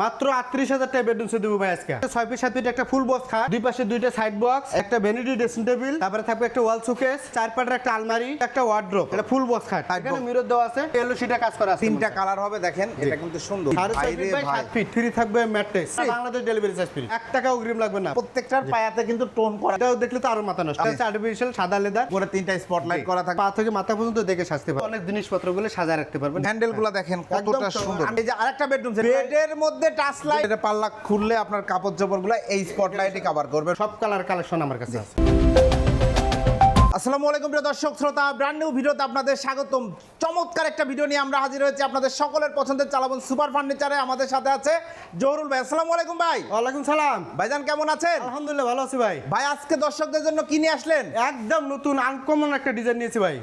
মাত্র আটত্রিশ হাজার টাকা বেডরুম সেট দেবো ভাই আজকে। ছয় ফিট সাত একটা ফুল বক্স খাট দুই পাশে দুইটা সাইড বক্স একটা ভ্যানিটি ড্রেসিং টেবিল তারপরে থাকবে একটা ওয়াল শোকেস চার পাটের একটা আলমারি একটা ওয়ার্ড্রোপ এটা ফুল বক্স খাট। এখানে মিরর দেওয়া আছে এলো সেটা কাজ করা আছে। তিনটা কালার হবে দেখেন এটা কিন্তু সুন্দর। ফিট ফ্রি থাকবে mattress Bangladesh delivery charge free এক টাকা অগ্রিম লাগবে না। প্রত্যেকটার পায়াতে কিন্তু টোন করা। এটাও দেখলে তো আরও মাথা নষ্ট। হচ্ছে আর্টিফিশিয়াল সাদা লেদার পুরো তিনটা স্পটলাইট করা থাকে। পা থেকে মাথা পর্যন্ত দেখে সাজতে পারবে অনেক জিনিসপত্রগুলো সাজায় রাখতে পারবেন। হ্যান্ডেলগুলো দেখেন কতটা সুন্দর। এই যে আরেকটা বেডরুম বেডের মধ্যে টাচ লাইট এটা পাল্লা খুললে আপনার কাপড় চোপড় এই স্পটলাইটে কভার করবে। সব কালার কালেকশন আমার কাছে আছে। আসসালামু আলাইকুম প্রিয় দর্শক শ্রোতা ব্র্যান্ড নিউ ভিডিওতে আপনাদের স্বাগতম। চমৎকার একটা ভিডিও নিয়ে আমরা হাজির হয়েছি আপনাদের সকলের পছন্দের চালাবন সুপার ফার্নিচারে আমাদের সাথে আছে জহরুল ভাই। আসসালামু আলাইকুম ভাই। ওয়ালাইকুম সালাম। ভাইজান কেমন আছেন? আলহামদুলিল্লাহ ভালো আছি ভাই। ভাই আজকে দর্শকদের জন্য কি নিয়ে আসলেন? একদম নতুন আনকমন একটা ডিজাইন নিয়েছি ভাই।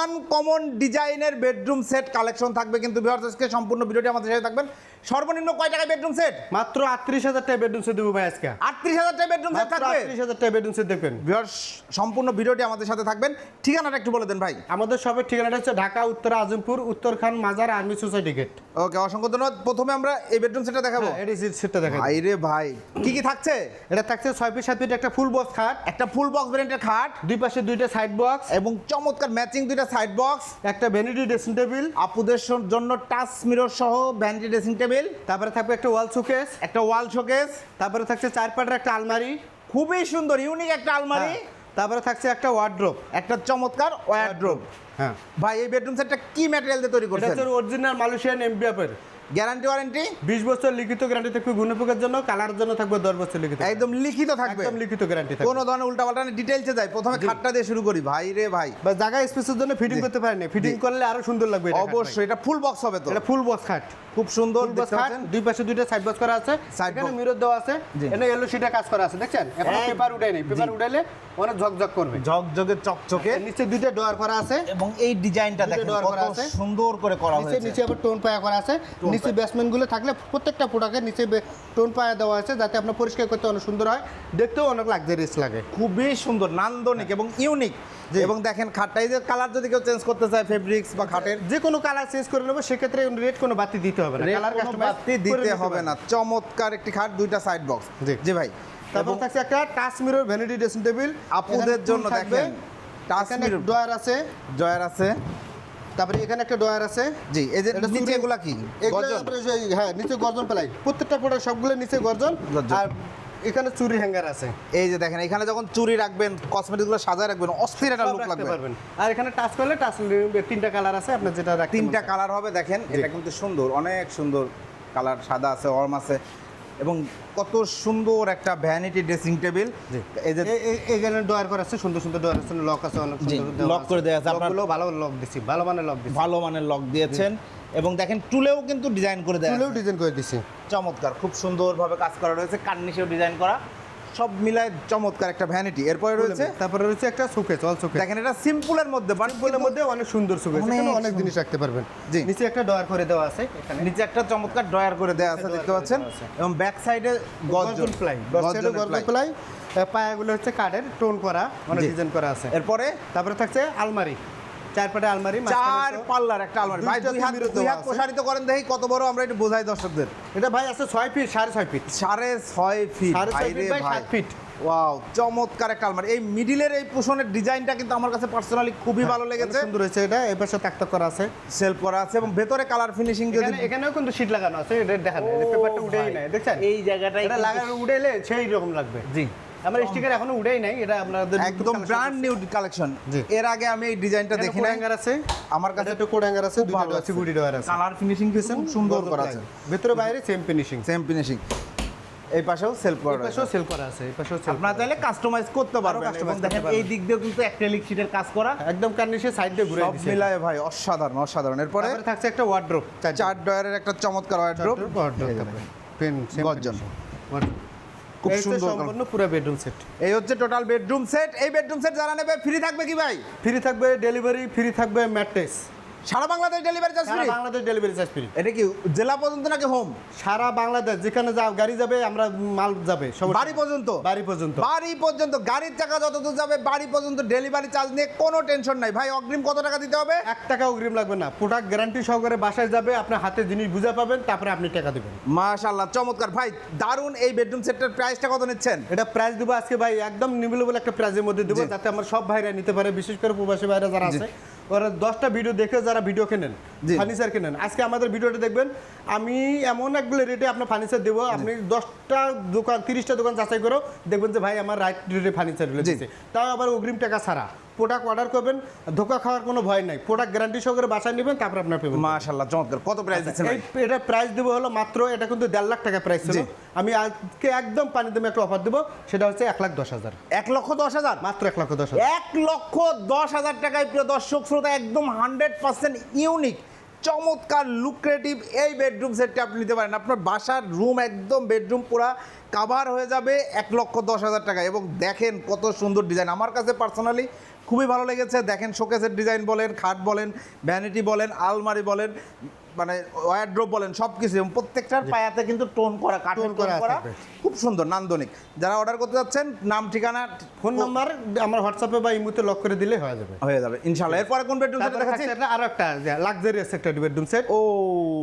আনকমন ডিজাইনের বেডরুম সেট কালেকশন থাকবে কিন্তু আজকে সম্পূর্ণ ভিডিওটি আমাদের সাথে থাকবেন। সর্বনিম্ন কয় টাকায় বেডরুম সেট মাত্র আটত্রিশ হাজার টাকা বেডরুম সেট দেবো ভাই আজকে। আটত্রিশ হাজার টাকা বেডরুম সেট থাকবে? আটত্রিশ হাজার টাকা বেডরুম সেট দেখবেন। ভিউয়ার্স সম্পূর্ণ ভিডিওটি আমাদের সাথে থাকবেন। ঠিকানাটা একটু বলে দেন ভাই। আমাদের সবের ঠিকানাটা হচ্ছে ঢাকা উত্তর আজমপুর উত্তরখান মাজার আর্মি সোসাইটি গেট ওকে অসংখ্য ধন্যবাদ। প্রথমে আমরা এই বেডরুম সেটটা দেখাবো। এটা সেটটা দেখেন ভাই রে ভাই কি কি থাকছে? এটা থাকছে ছয় ফিট সাত ফিট একটা ফুল বক্স খাট। একটা ফুল বক্স ভ্যারিয়েন্টের খাট। দুই পাশে দুইটা সাইড বক্স এবং চমৎকার ম্যাচিং দুইটা সাইড বক্স একটা ভ্যানিটি ড্রেসিং টেবিল আপুদের জন্য টাচ মিরর সহ ভ্যানিটি ড্রেসিং টেবিল তারপরে থাকবে একটা ওয়াল শোকেস একটা ওয়াল শোকেস তারপরে থাকছে চার পাটের একটা আলমারি। খুবই সুন্দর ইউনিক একটা আলমারি। হ্যাঁ, তারপরে থাকছে একটা ওয়ার্ড্রোপ একটা চমৎকার ওয়ার্ড্রোব হ্যাঁ। ভাই এই বেডরুম সেটটা কি ম্যাটেরিয়াল দিয়ে তৈরি এটা করছেন? অরিজিনাল মালয়েশিয়ান এমবিএফের গ্যারান্টি ওয়ারেন্টি? বিশ বছর লিখিত গ্যারান্টি থাকবে গুণপোকের জন্য কালারের জন্য থাকবে দশ বছর লিখিত একদম লিখিত থাকবে। একদম লিখিত গ্যারান্টি থাকবে। কোনো ধরনের উল্টাপাল্টা ডিটেইলসে যাই। প্রথমে খাটটা দিয়ে শুরু করি ভাই রে ভাই। বা জায়গা স্পেসের জন্য ফিটিং করতে পারেনি। ফিটিং করলে আরও সুন্দর লাগবে এটা অবশ্যই এটা ফুল বক্স হবে তো। এটা ফুল বক্স খাট। খুব সুন্দর বক্স খাট দুই পাশে দুইটা সাইড বক্স করা আছে। এখানে মিরর দেওয়া আছে। এখানে ইয়েলো শিটে কাজ করা আছে দেখছেন? এখন পেপার উঠাই নেই। পেপার উঠাইলে অনেক ঝকঝক করবে। ঝকঝকে চকচকে। নিচে দুইটা ডোয়ার করা আছে। এবং এই ডিজাইনটা দেখেন কত করা আছে। সুন্দর করে করা নিচে হয়েছে। নিচে আবার টোন পায়া করা আছে। নিচে বেসমেন্টগুলো থাকলে প্রত্যেকটা প্রোডাক্টের নিচে টোন পায়া দেওয়া আছে যাতে আপনার পরিষ্কার করতে অনেক সুন্দর হয়। দেখতেও অনেক লাক্সারিয়াস লাগে। খুবই সুন্দর নান্দনিক এবং ইউনিক এবং দেখেন খাটটা এই যে কালার যদি কেউ চেঞ্জ করতে চায় ফেব্রিক্স বা খাটের যে কোনো কালার চেঞ্জ করে নেব সেক্ষেত্রে রেট কোনো বাতি দিতে হবে না। কালার বাড়তি দিতে হবে না। চমৎকার একটি খাট দুইটা সাইড বক্স জি। ভাই। তারপর থাকছে একটা touch mirror vanity dressing table আপুদের জন্য দেখেন টাচ মিরর ডয়ার আছে। জয়ার আছে। তারপরে এখানে একটা ডয়ার আছে। জি এই যে নিচে এগুলা কি এগুলো গর্জন? হ্যাঁ নিচে গর্জন পেলাই। প্রত্যেকটা প্রোডাক্ট সবগুলো নিচে গর্জন। আর এখানে চুরি হ্যাঙ্গার আছে। এই যে দেখেন এখানে যখন চুরি রাখবেন কসমেটিকগুলো সাজায় রাখবেন অস্থির একটা লুক লাগবে। পারবেন। আর এখানে টাচ করলে টাচ তিনটা কালার আছে আপনি যেটা তিনটা কালার হবে দেখেন এটা কিন্তু সুন্দর অনেক সুন্দর কালার সাদা আছে অর্ম আছে। এবং কত সুন্দর একটা ভ্যানিটি ড্রেসিং টেবিল এখানে ডয়ার করা আছে সুন্দর সুন্দর ডয়ার আছে লক আছে অনেক লক করে দেওয়া আছে। আপনার- ভালো লক দিছি ভালো মানের লক ভালো মানের লক দিয়েছেন। এবং দেখেন টুলেও কিন্তু ডিজাইন করে দেয় টুলেও ডিজাইন করে দিছি। চমৎকার খুব সুন্দরভাবে কাজ করা রয়েছে। কার্নিশেও ডিজাইন করা। সব মিলায় চমৎকার একটা ভ্যানিটি এরপরে রয়েছে তারপরে রয়েছে একটা শোকেস অল শোকেস দেখেন এটা সিম্পলের মধ্যে বলের মধ্যে অনেক সুন্দর অনেক এখানে অনেক জিনিস রাখতে পারবেন। জি। নিচে একটা ডয়ার করে দেওয়া আছে। এখানে নিচে একটা চমৎকার ড্রয়ার করে দেওয়া আছে দেখতে পাচ্ছেন। এবং ব্যাক সাইডে গর্জন। প্লাই গর্জন। প্লাই পায়াগুলো হচ্ছে কাঠের টোন করা অনেক জি। ডিজাইন করা আছে। এরপরে তারপরে থাকছে আলমারি। চার পাটে আলমারি চার পাল্লার একটা আলমারি। ভাই দুই হাত দুই হাত প্রসারিত করেন দেখি কত বড় আমরা একটু বোঝাই দর্শকদের। এটা ভাই আছে ছয় ফিট সাড়ে ছয় ফিট। সাড়ে ছয় ফিট। সাত ফিট। ওয়াও চমৎকার একটা আলমারি। এই মিডিলের এই পোষণের ডিজাইনটা কিন্তু আমার কাছে পার্সোনালি খুবই ভালো লেগেছে। সুন্দর হয়েছে এটা এই পাশে তাক করা আছে। সেলফ করা আছে এবং ভেতরে কালার ফিনিশিং যদি এখানেও কিন্তু শীট লাগানো আছে এটা দেখেন পেপারটা উঠেই নাই দেখছেন? এই জায়গাটাই এটা লাগানো উড়েলে সেই রকম লাগবে। জি। আমার স্টিকার এখনও উড়েই নাই এটা আপনাদের একদম ব্র্যান্ড নিউ কালেকশন। এর আগে আমি এই ডিজাইনটা দেখি নাই। হ্যাঙ্গার আছে? আমার কাছে একটা কোড হ্যাঙ্গার আছে দুটো আছে। গুডি ডয়ার আছে। কালার ফিনিশিং খুব সুন্দর করা আছে। ভিতরে বাইরে সেম ফিনিশিং সেম ফিনিশিং এই পাশেও সেলফ করা রয়েছে পাশেও সেল করা আছে এই পাশেও সেল আপনারা চাইলে কাস্টমাইজ করতে পারবেন এবং দেখেন এই দিক দিয়েও কিন্তু অ্যাক্রিলিক শীটের কাজ করা। একদম কার্নিশে সাইড দিয়ে ঘুরে সব মিলায় ভাই অসাধারণ অসাধারণ। এরপরে থাকছে একটা ওয়ার্ড্রপ চার ডয়ারের একটা চমৎকার ওয়ার্ড্রোব পেন গর্জন। খুব সুন্দর সম্পূর্ণ পুরো বেডরুম সেট এই হচ্ছে টোটাল বেডরুম সেট এই বেডরুম সেট যারা নেবে ফ্রি থাকবে কি ভাই? ফ্রি থাকবে ডেলিভারি ফ্রি থাকবে ম্যাট্রেস সারা Bangladesh delivery charge free Bangladesh delivery charge free এটা কি জেলা পর্যন্ত নাকি হোম সারা বাংলাদেশ যেখানে যা গাড়ি যাবে আমরা মাল যাবে সব বাড়ি পর্যন্ত? বাড়ি পর্যন্ত। বাড়ি পর্যন্ত গাড়ির চাকা যত দূর যাবে বাড়ি পর্যন্ত ডেলিভারি চার্জ নিয়ে কোনো টেনশন নাই। ভাই অগ্রিম কত টাকা দিতে হবে? এক টাকা অগ্রিম লাগবে না। প্রোডাক্ট গ্যারান্টি সহকারে বাসায় যাবে আপনার হাতে জিনিস বুঝে পাবেন তারপরে আপনি টাকা দেবেন। মাশাল্লাহ চমৎকার। ভাই দারুণ এই বেডরুম সেটের প্রাইসটা কত নিচ্ছেন? এটা প্রাইস দেবো আজকে ভাই একদম নিমিলেবল একটা প্রাইজের মধ্যে দেবো যাতে আমার সব ভাইরা নিতে পারে বিশেষ করে প্রবাসী ভাইরা যারা আছে। ওরা দশটা ভিডিও দেখে যারা ভিডিও কেনেন। ফার্নিচার কেনেন। আজকে আমাদের ভিডিওটা দেখবেন আমি এমন একগুলো রেটে আপনার ফার্নিচার দেবো। আপনি দশটা দোকান তিরিশটা দোকান যাচাই করো দেখবেন যে ভাই আমার রাইট রেটে ফার্নিচার। তাও আবার অগ্রিম টাকা ছাড়া। প্রোডাক্ট অর্ডার করবেন ধোকা খাওয়ার কোনো ভয় নাই। প্রোডাক্ট গ্যারান্টি সহকারে বাসায় নেবেন তারপর আপনার পেমেন্ট মাশাল্লাহ চমৎকার। কত প্রাইস দিচ্ছেন এই এটা প্রাইস দেবো হলো মাত্র এটা কিন্তু দেড় লাখ টাকা প্রাইস ছিল। আমি আজকে একদম পানি দামে একটা অফার দেবো সেটা হচ্ছে এক লাখ দশ হাজার। এক লক্ষ দশ হাজার? মাত্র এক লক্ষ দশ হাজার। এক লক্ষ দশ হাজার টাকায় প্রিয় দর্শক শ্রোতা একদম হান্ড্রেড পার্সেন্ট ইউনিক চমৎকার লুক্রেটিভ এই বেডরুম সেটটি আপনি নিতে পারেন। আপনার বাসার রুম একদম বেডরুম পুরা কাভার হয়ে যাবে এক লক্ষ দশ হাজার টাকা এবং দেখেন কত সুন্দর ডিজাইন আমার কাছে পার্সোনালি খুবই ভালো লেগেছে। দেখেন শোকেসের ডিজাইন বলেন খাট বলেন ভ্যানিটি বলেন আলমারি বলেন। মানে ওয়ারড্রোপ বলেন সব কিছু প্রত্যেকটার পায়াতে কিন্তু টোন করা কাঠের টোন টোন করা খুব সুন্দর নান্দনিক। যারা অর্ডার করতে যাচ্ছেন নাম ঠিকানা ফোন নাম্বার আমার হোয়াটসঅ্যাপে বা ইমুতে লক করে দিলে হয়ে যাবে। হয়ে যাবে ইনশাল্লাহ এরপরে কোন বেডরুম সেট দেখাচ্ছি? একটা আরও একটা লাক্সারিয়াস একটা বেডরুম সেট ও।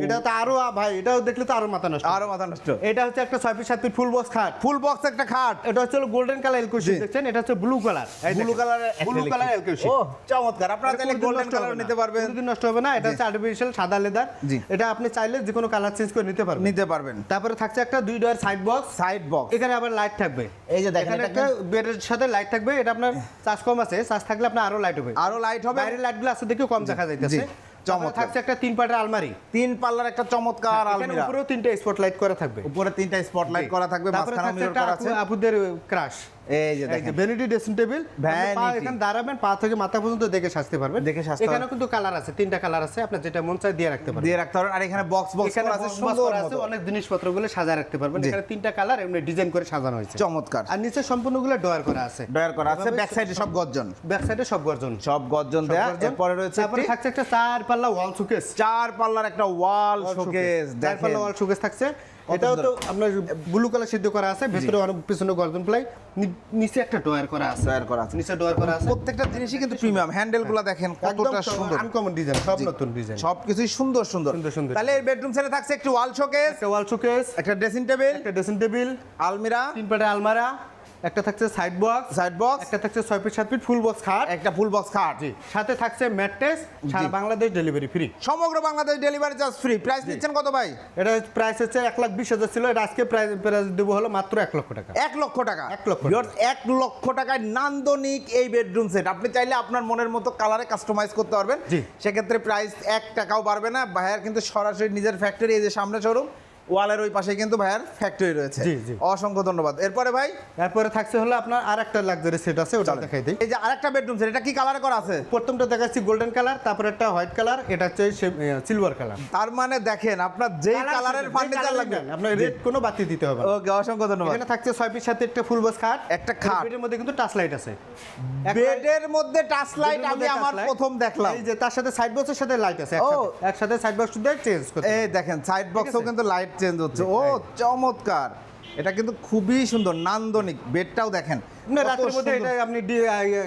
এটা তো আরও ভাই এটাও দেখলে তো আরও মাথা নষ্ট। আরও মাথা নষ্ট। এটা হচ্ছে একটা ছয় ফিট সাত ফিট ফুল বক্স খাট। ফুল বক্স একটা খাট। এটা হচ্ছে গোল্ডেন কালার এলকুশি জি। দেখছেন? এটা হচ্ছে ব্লু কালার ব্লু কালারের ব্লু কালার এলকুশি ও চমৎকার। আপনারা চাইলে গোল্ডেন কালার নিতে পারবেন। নষ্ট হবে না। এটা হচ্ছে আর্টিফিশিয়াল সাদা লেদার জি। এটা আপনি চাইলে যে কোনো কালার চেঞ্জ করে নিতে পারবেন। নিতে পারবেন। তারপরে থাকছে একটা দুই drawer side box side box এখানে আবার লাইট থাকবে। এই যে দেখেন এটা একটা বেডের সাথে লাইট থাকবে। এটা আপনার চার্জ কম আছে। চার্জ থাকলে আপনার আরও লাইট হবে। আরও লাইট হবে। বাইরের লাইটগুলো আছে দেখেও কম দেখা যাইতেছে। চমৎকার। থাকছে একটা তিন পাটের আলমারি। তিন পাল্লার একটা চমৎকার আলমিরা। উপরেও তিনটে স্পট লাইট করা থাকবে। উপরে তিনটা স্পটলাইট করা থাকবে তারপরে মাঝখানে মিরর একটা করা আছে। আপুদের ক্রাশ এই যে দেখেন। Vanity dressing table Vanity। এখানে দাঁড়াবেন পা থেকে মাথা পর্যন্ত দেখে সাজতে পারবেন। দেখে সাজতে এখানেও কিন্তু কালার আছে তিনটা কালার আছে আপনার যেটা মন চায় দিয়ে রাখতে পারবেন। দিয়ে রাখতে পারবেন আর এখানে বক্স বক্স করা আছে box box সুন্দর আছে অনেক জিনিসপত্রগুলো সাজা রাখতে পারবেন। এখানে তিনটা কালার এমনি ডিজাইন করে সাজানো হয়েছে। চমৎকার। আর নিচে সম্পূর্ণগুলো ডয়ার করা আছে। ডয়ার করা আছে ব্যাক সাইডে সব গর্জন। ব্যাক সাইডে সব গর্জন। সব গর্জন দেয়া। এরপরে রয়েছে তারপরে থাকছে একটা চার পাল্লা ওয়াল সুকেস চার পাল্লার একটা ওয়াল শোকেস চার পাল্লা ওয়াল শোকেস থাকছে। এটাও তো আপনার ব্লু কালার সিদ্ধ করা আছে ভেতরে অনেক পিছনে গর্জন প্লাই নিচে একটা ডয়ার করা আছে। ডয়ার করা আছে। নিচে ডয়ার করা আছে। প্রত্যেকটা জিনিসই কিন্তু প্রিমিয়াম হ্যান্ডেলগুলো দেখেন কতটা সুন্দর। আনকমন ডিজাইন সব নতুন ডিজাইন সবকিছুই সুন্দর সুন্দর। সুন্দর, সুন্দর। তাহলে এই বেডরুম সেটে থাকছে একটি ওয়াল শোকেস একটা ওয়াল শোকেস একটা ড্রেসিং টেবিল একটা ড্রেসিং টেবিল আলমিরা তিন পাটে আলমারা একটা থাকছে সাইড বক্স সাইড বক্স একটা থাকছে ছয় ফিট সাত ফিট ফুল বক্স খাট। একটা ফুল বক্স খাট জি। সাথে থাকছে ম্যাট্রেস সারা বাংলাদেশ ডেলিভারি ফ্রি সমগ্র Bangladesh delivery charge free price দিচ্ছেন কত ভাই? এটা প্রাইস হচ্ছে এক লাখ বিশ হাজার ছিল এটা আজকে প্রাইস প্রাইস দেবো হলো মাত্র এক লক্ষ টাকা। এক লক্ষ টাকা। এক লক্ষ এক লক্ষ টাকায় নান্দনিক এই বেডরুম সেট আপনি চাইলে আপনার মনের মতো কালারে কাস্টমাইজ করতে পারবেন। জি। সেক্ষেত্রে প্রাইস এক টাকাও বাড়বে না। ভাইয়ার কিন্তু সরাসরি নিজের ফ্যাক্টরি এই যে সামনে শোরুম ওয়ালের ওই পাশে কিন্তু ভাইয়ার ফ্যাক্টরি রয়েছে। জি, জি। অসংখ্য ধন্যবাদ। এরপরে ভাই? তারপরে থাকছে হলো আপনার আর একটা লাক্সারি সেট আছে ওটা দেখাই দিই। এই যে আরেকটা বেডরুম সেট এটা কি কালারে করা আছে? প্রথমটা দেখাচ্ছি গোল্ডেন কালার তারপরে একটা হোয়াইট কালার এটা হচ্ছে সিলভার কালার তার মানে দেখেন আপনার যেই কালারের ফার্নিচার লাগবে। আপনার রেট কোনো বাতি দিতে হবে ওকে অসংখ্য ধন্যবাদ। এখানে থাকছে ছয় পিস সাথে একটা ফুল বক্স খাট। একটা খাট। বেডের মধ্যে কিন্তু টাচ লাইট আছে। বেডের মধ্যে টাচ লাইট আমি আমার প্রথম দেখলাম। এই যে তার সাথে সাইড বক্সের সাথে লাইট আছে একসাথে। একসাথে সাইড বক্স দিয়ে চেঞ্জ করতে এই দেখেন সাইড বক্সও কিন্তু লাইট চেঞ্জ হচ্ছে। ও চমৎকার। এটা কিন্তু খুবই সুন্দর নান্দনিক বেডটাও দেখেন। না রাতের মধ্যে এটা আপনি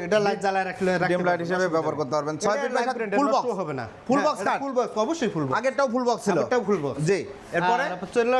এটা লাইট জ্বালায় রাখলে রাখতে ডিম লাইট হিসেবে ব্যবহার করতে পারবেন। ফিট বাই ফুল বক্স হবে না। ফুল হ্যাঁ, বক্স ফুল বক্স অবশ্যই ফুল বক্স আগেরটাও ফুল বক্স ছিল। আগেরটাও। জি এরপরে?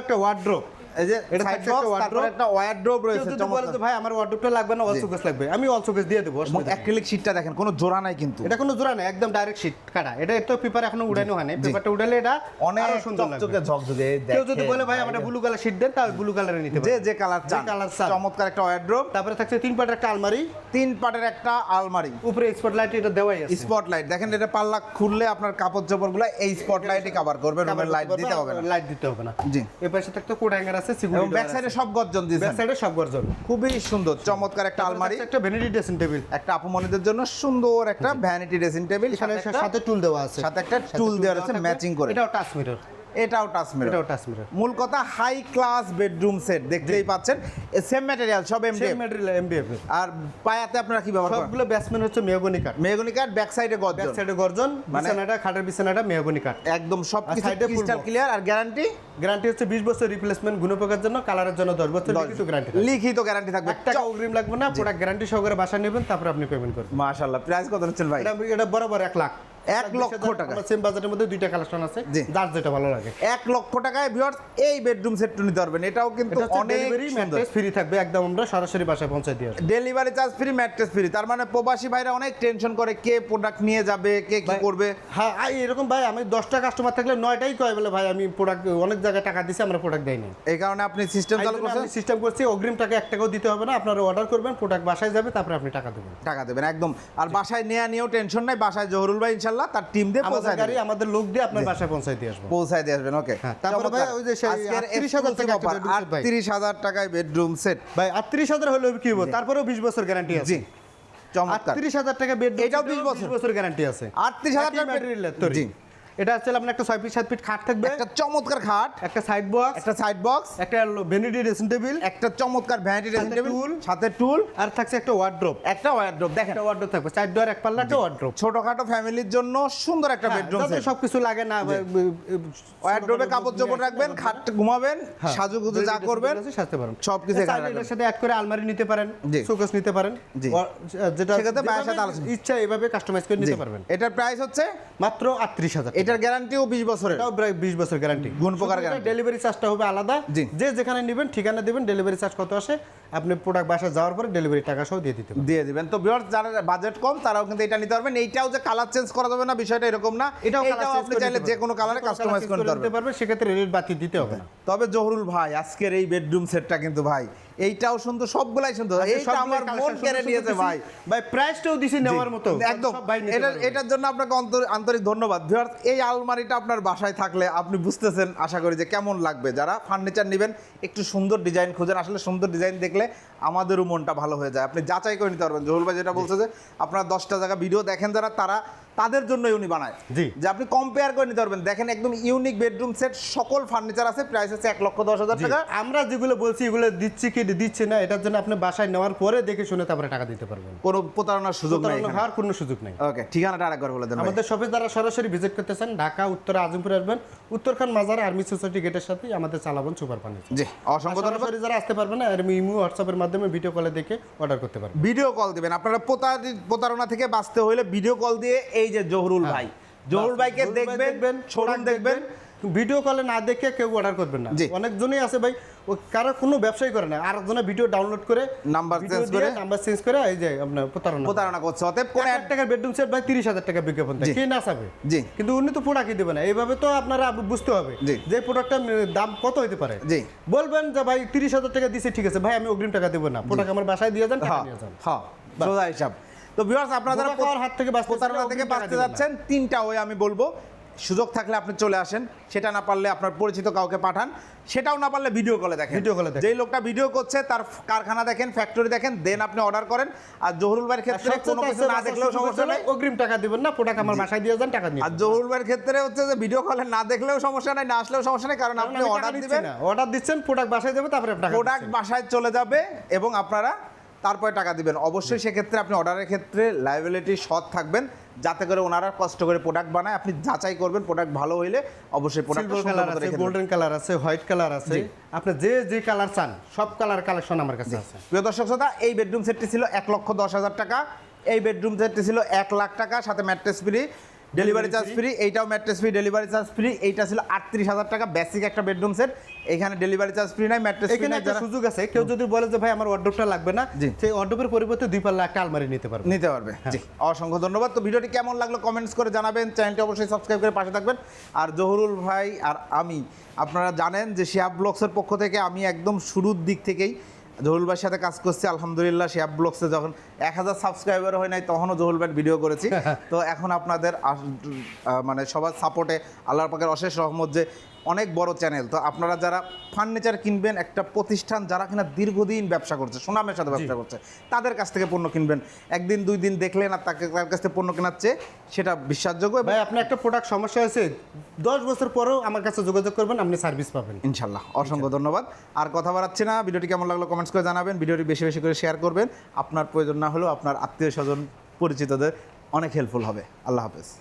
একটা ওয়ার্ড্রোপ এই যে এটা থাকছে একটা বক্স একটা ওয়ারড্রোব রয়েছে যদি বলে ভাই আমার ওয়ার্ড্রোপটা লাগবে না অল লাগবে। আমি অল দিয়ে দেবো এবং অসুবিধা নেই। অ্যাক্রিলিক শীটটা দেখেন কোনো জোড়া নাই কিন্তু। এটা কোনো জোড়া নেই একদম ডাইরেক্ট শীট কাটা। এটা তো পেপার এখনও উড়ানো হয় না পেপারটা উড়ালে এটা অনেক সুন্দর লাগবে। ঝকঝকে কেউ যদি বলে ভাই ভাই, আমরা ব্লু কালার শীট দেন তাহলে ব্লু কালারে নিতে পারবে। যে কালার চান কালার চান। চমৎকার একটা ওয়ারড্রোব তারপরে থাকছে তিন পাটের একটা আলমারি। তিন পাটের একটা আলমারি। উপরে স্পটলাইট এটা দেওয়াই আছে। স্পটলাইট দেখেন এটা পাল্লা খুললে আপনার কাপড় চোপড়গুলো এই স্পটলাইটে কভার করবে রুমের লাইট দিতে হবে না। লাইট দিতে হবে না। জি। এই পাশে থাকতে কোড হ্যাঙ্গার আছে এবং সিকিউরিটি ব্যাক সাইডে সব গর্জন ব্যাক দিয়েছেন সাইডে সব গর্জন। খুবই সুন্দর চমৎকার একটা আলমারি। একটা ভ্যানিটি ড্রেসিং টেবিল একটা আপুমনিদের জন্য সুন্দর একটা ভ্যানিটি ড্রেসিং টেবিল সাথে সাথে টুল দেওয়া আছে। সাথে একটা টুল দেওয়া আছে। ম্যাচিং করে। এটাও টাচ মিরর এটাও টাচ মিরর এটাও টাচ মিরর মূল কথা হাই ক্লাস বেডরুম সেট দেখতেই পাচ্ছেন। সেম ম্যাটেরিয়াল সব এমডি সেম ম্যাটেরিয়াল এমডিএফ আর পায়াতে আপনারা কি ব্যবহার করেন? সবগুলো ব্যাটসম্যান হচ্ছে মেহগনি কাঠ। মেহগনি কাঠ ব্যাক সাইডে ব্যাক সাইডে গর্জন মানে- বিছানাটা খাটের বিছানাটা মেহগনি কাঠ। একদম সব full ক্রিস্টাল ক্লিয়ার আর গ্যারান্টি গ্যারান্টি হচ্ছে 20 বছর রিপ্লেসমেন্ট গুণপোকার জন্য কালারের জন্য 10 বছর লিখিত গ্যারান্টি লিখিত গ্যারান্টি থাকবে। টাকা অগ্রিম লাগবে না প্রোডাক্ট গ্যারান্টি সহকারে বাসা নেবেন তারপর আপনি পেমেন্ট করবেন। মাশাআল্লাহ প্রাইস কত হচ্ছেন ভাই? এটা এটা বরাবর এক লাখ। এক লক্ষ টাকা। সেম বাজেটের মধ্যে দুইটা কালেকশন আছে। যার যেটা ভালো লাগে। এক লক্ষ টাকায় ভিউয়ার্স এই বেডরুম সেটটা নিতে পারবেন। এটাও কিন্তু অনেক ম্যাট্রেস ফ্রি থাকবে একদম আমরা সরাসরি বাসায় পৌঁছে দিয়ে delivery charge free mattress free তার মানে প্রবাসী ভাইরা অনেক টেনশন করে কে প্রোডাক্ট নিয়ে যাবে কে কি করবে। হ্যাঁ এরকম ভাই আমি দশটা কাস্টমার থাকলে নয়টাই কয় বলে ভাই আমি প্রোডাক্ট অনেক জায়গায় টাকা দিছি আমরা প্রোডাক্ট দেয়নি এই কারণে আপনি সিস্টেম চালু করছেন? সিস্টেম করছি অগ্রিম টাকা এক টাকাও দিতে হবে না আপনারা অর্ডার করবেন প্রোডাক্ট বাসায় যাবে তারপরে আপনি টাকা দেবেন। টাকা দেবেন একদম। আর বাসায় নেওয়া নিয়েও টেনশন নাই বাসায় জহুরুল ভাই ইনশাল্লাহ তার টিম দিয়ে আমাদের গাড়ি আমাদের লোক দিয়ে আপনার বাসায় পৌঁছায় দিয়ে আসব। পৌঁছায় দিয়ে আসবেন ওকে হ্যাঁ, তারপরে ভাই ওই যে সেই 38,000 টাকা একটা bedroom set ভাই। আটত্রিশ হাজার টাকায় বেডরুম সেট ভাই আটত্রিশ হাজার হলেও কি হবে? তারপরেও বিশ বছর গ্যারান্টি আছে। জি চমৎকার। আটত্রিশ হাজার টাকা বেড এটাও 20 বছর। বছর গ্যারান্টি আছে। 38,000 টাকা ম্যাটেরিয়াল জি। এটা হচ্ছে আপনার একটা ছয় ফিট সাত ফিট খাট থাকবে। একটা চমৎকার খাট। একটা সাইড বক্স একটা সাইড বক্স একটা ভ্যানিটি ড্রেসিং টেবিল একটা চমৎকার ভ্যানিটি ড্রেসিং টেবিল সাথে টুল আর থাকছে একটা ওয়ার্ড্রোপ একটা ওয়ার্ড্রোব দেখেন। একটা ওয়ার্ড্রোপ থাকবে। চার ডোয়ার এক পাল্লা একটা ওয়ার্ড্রোপ ছোটখাটো ফ্যামিলির জন্য সুন্দর একটা বেডরুম সেট সব কিছু লাগে না ওয়ার্ড্রোবে কাপড় চোপড় রাখবেন খাট ঘুমাবেন হ্যাঁ। সাজুগুজু যা করবেন। সাজতে পারেন সবকিছু এখানে রাখবেন। সাথে অ্যাড করে আলমারি নিতে পারেন শোকেস নিতে পারেন। যেটা সেক্ষেত্রে সাথে আলোচনা। ইচ্ছা এভাবে কাস্টমাইজ করে নিতে পারবেন। এটার প্রাইস হচ্ছে মাত্র আটত্রিশ হাজার এটার গ্যারান্টিও বিশ বছরের। এটাও প্রায় বিশ বছর গ্যারান্টি গুণ প্রকার। ডেলিভারি চার্জটা হবে আলাদা যে যেখানে নেবেন ঠিকানা দিবেন ডেলিভারি চার্জ কত আসে আপনি প্রোডাক্ট বাসায় যাওয়ার পরে ডেলিভারি টাকা সহ দিয়ে দিতে দিয়ে দিবেন। তো ভিউয়ার্স যারা বাজেট কম তারাও কিন্তু এটা নিতে পারবেন। এইটাও যে কালার চেঞ্জ করা যাবে না বিষয়টা এরকম না। এটাও এটাও আপনি চাইলে যে কোনো কালারে কাস্টমাইজ colour করে change নিতে পারবেন। সেক্ষেত্রে রেট বাতি দিতে হবে না। তবে জহরুল ভাই আজকের এই বেডরুম সেটটা কিন্তু ভাই এইটাও সুন্দর সবগুলাই সুন্দর। এইটা আমার মন কেড়ে নিয়েছে ভাই। ভাই প্রাইসটাও দিছি নেওয়ার মতো। একদম। ভাই এটা এটার জন্য আপনাকে আন্তরিক ধন্যবাদ। ভিউয়ার্স এই আলমারিটা আপনার বাসায় থাকলে আপনি বুঝতেছেন। আশা করি যে কেমন লাগবে। যারা ফার্নিচার নেবেন একটু সুন্দর ডিজাইন খুঁজেন। আসলে সুন্দর ডিজাইন দেখলে আমাদেরও মনটা ভালো হয়ে যায়। আপনি যাচাই করে নিতে পারবেন। জহুল ভাই যেটা বলছে যে আপনারা দশটা জায়গা ভিডিও দেখেন যারা তারা তাদের জন্যই উনি বানায়। জি। যে আপনি কম্পেয়ার করে নিতে পারবেন। দেখেন একদম ইউনিক বেডরুম সেট সকল ফার্নিচার আছে প্রাইস হচ্ছে এক লক্ষ দশ হাজার টাকা। আমরা যেগুলো বলছি এগুলো দিচ্ছি কি দিচ্ছি না এটার জন্য আপনি বাসায় নেওয়ার পরে দেখে শুনে তারপরে টাকা দিতে পারবেন। কোনো প্রতারণার সুযোগ নেই হওয়ার কোনো সুযোগ নেই। ওকে ঠিকানাটা আরেকবার বলে দেন আমাদের শপে যারা সরাসরি ভিজিট করতে চান ঢাকা উত্তরা আজিমপুর আসবেন। উত্তরখান মাজার আর্মি সোসাইটি গেটের সাথে আমাদের চালাবন সুপার পানি জি অসংখ্য ধন্যবাদ। যারা আসতে পারবে না এরকম ইমো হোয়াটসঅ্যাপের মাধ্যমে ভিডিও কলে দেখে অর্ডার করতে পারবেন। ভিডিও কল দেবেন। আপনারা প্রতারি- প্রতারণা থেকে বাঁচতে হইলে ভিডিও কল দিয়ে এই যে জহুরুল ভাই। জহুরুল ভাইকে দেখবেন ছোড়ান দেখবেন। ভিডিও কলে না দেখে কেউ অর্ডার করবেন না। অনেকজনই আছে ভাই ও কারও কোনো ব্যবসায়ী করে না। আরেকজনের ভিডিও ডাউনলোড করে change দিয়ে করে? নাম্বার চেঞ্জ করে এই যে আপনার প্রতারণা প্রতারণা করছে। অতএব কোন কোন এক টাকার বেডরুম সেট ভাই তিরিশ হাজার টাকা বিজ্ঞাপন দেয়। কে না চাবে? জি। কিন্তু উনি তো প্রোডাক্টই দেবে না। এইভাবে তো আপনারা বুঝতে হবে যে প্রোডাক্টটার দাম কত হতে পারে। জি। বলবেন যে ভাই তিরিশ হাজার টাকা দিছে ঠিক আছে। ভাই আমি অগ্রিম টাকা দেবো না। প্রোডাক্ট আমার বাসায় দিয়ে যান টাকা হ্যাঁ নিয়ে যান। হ্যাঁ সোজা হিসাব। তো ভিউয়ার্স আপনারা যারা হাত থেকে বাঁচতে প্রতারণা থেকে বাঁচতে যাচ্ছেন তিনটা ওয়ে আমি বলব। সুযোগ থাকলে আপনি চলে আসেন। সেটা না পারলে আপনার পরিচিত কাউকে পাঠান। সেটাও না পারলে ভিডিও কলে দেখেন। Call এ যেই লোকটা ভিডিও করছে তার কারখানা দেখেন ফ্যাক্টরি দেখেন দেন আপনি অর্ডার করেন। আর জহুরুল ভাইয়ের ক্ষেত্রে কোনো কিছু না দেখলেও সমস্যা নেই। অগ্রিম টাকা দিবেন না প্রোডাক্ট আমার বাসায় দিয়ে যান টাকা নিয়ে আর জহুরুল ভাইয়ের ক্ষেত্রে হচ্ছে যে ভিডিও কলে না দেখলেও সমস্যা নাই না আসলেও সমস্যা নাই কারণ আপনি অর্ডার দিবেন। অর্ডার দিচ্ছেন প্রোডাক্ট বাসায় যাবে তারপরে প্রোডাক্ট বাসায় চলে যাবে এবং আপনারা তারপরে টাকা দিবেন। অবশ্যই সেক্ষেত্রে আপনি অর্ডারের ক্ষেত্রে লাইবিলিটি সৎ থাকবেন। যাতে করে ওনারা কষ্ট করে প্রোডাক্ট বানায়। আপনি যাচাই করবেন প্রোডাক্ট ভালো হইলে অবশ্যই প্রোডাক্ট কালার আছে গোল্ডেন কালার আছে হোয়াইট কালার আছে। আপনি যে যে কালার চান সব কালার কালেকশন আমার কাছে আছে। প্রিয় দর্শক শ্রোতা এই বেডরুম সেটটি ছিল এক লক্ষ দশ হাজার টাকা। এই বেডরুম সেটটি ছিল এক লাখ টাকা সাথে mattress free delivery charge free এইটাও mattress free delivery charge free এইটা ছিল আটত্রিশ হাজার টাকা বেসিক একটা বেডরুম সেট এখানে ডেলিভারি চার্জ ফ্রি নাই ম্যাট্রেস ফ্রি এখানে একটা সুযোগ আছে কেউ যদি বলে যে ভাই আমার অর্ডারটা লাগবে না। সেই অর্ডারের পরিবর্তে দুই পাল্লা একটা আলমারি নিতে পারবে। নিতে পারবে জি। অসংখ্য ধন্যবাদ। তো ভিডিওটি কেমন লাগল কমেন্টস করে জানাবেন। চ্যানেলটি অবশ্যই সাবস্ক্রাইব করে পাশে থাকবেন। আর জহুরুল ভাই আর আমি আপনারা জানেন যে শিয়াব ব্লগসের পক্ষ থেকে আমি একদম শুরুর দিক থেকেই জহুরুল ভাইয়ের সাথে কাজ করছি। আলহামদুলিল্লাহ শিয়াব ব্লগসে যখন এক হাজার সাবস্ক্রাইবার হয় নাই তখনও জহুল ভাই ভিডিও করেছি। তো এখন আপনাদের মানে সবার সাপোর্টে আল্লাহর পাকের অশেষ রহমত যে অনেক বড় চ্যানেল তো আপনারা যারা ফার্নিচার কিনবেন একটা প্রতিষ্ঠান যারা কিনা দীর্ঘদিন ব্যবসা করছে সুনামের সাথে ব্যবসা করছে তাদের কাছ থেকে পণ্য কিনবেন। একদিন দুই দিন দেখলেন আর তাকে তার কাছ থেকে পণ্য কেনার চেয়ে সেটা বিশ্বাসযোগ্য ভাই আপনার একটা প্রোডাক্ট সমস্যা হয়েছে দশ বছর পরেও আমার কাছে যোগাযোগ করবেন আপনি সার্ভিস পাবেন। ইনশাল্লাহ অসংখ্য ধন্যবাদ। আর কথা বাড়াচ্ছি না ভিডিওটি কেমন লাগল কমেন্টস করে জানাবেন ভিডিওটি বেশি বেশি করে শেয়ার করবেন। আপনার প্রয়োজন না হলেও আপনার আত্মীয় স্বজন পরিচিতদের অনেক হেল্পফুল হবে। আল্লাহ হাফেজ।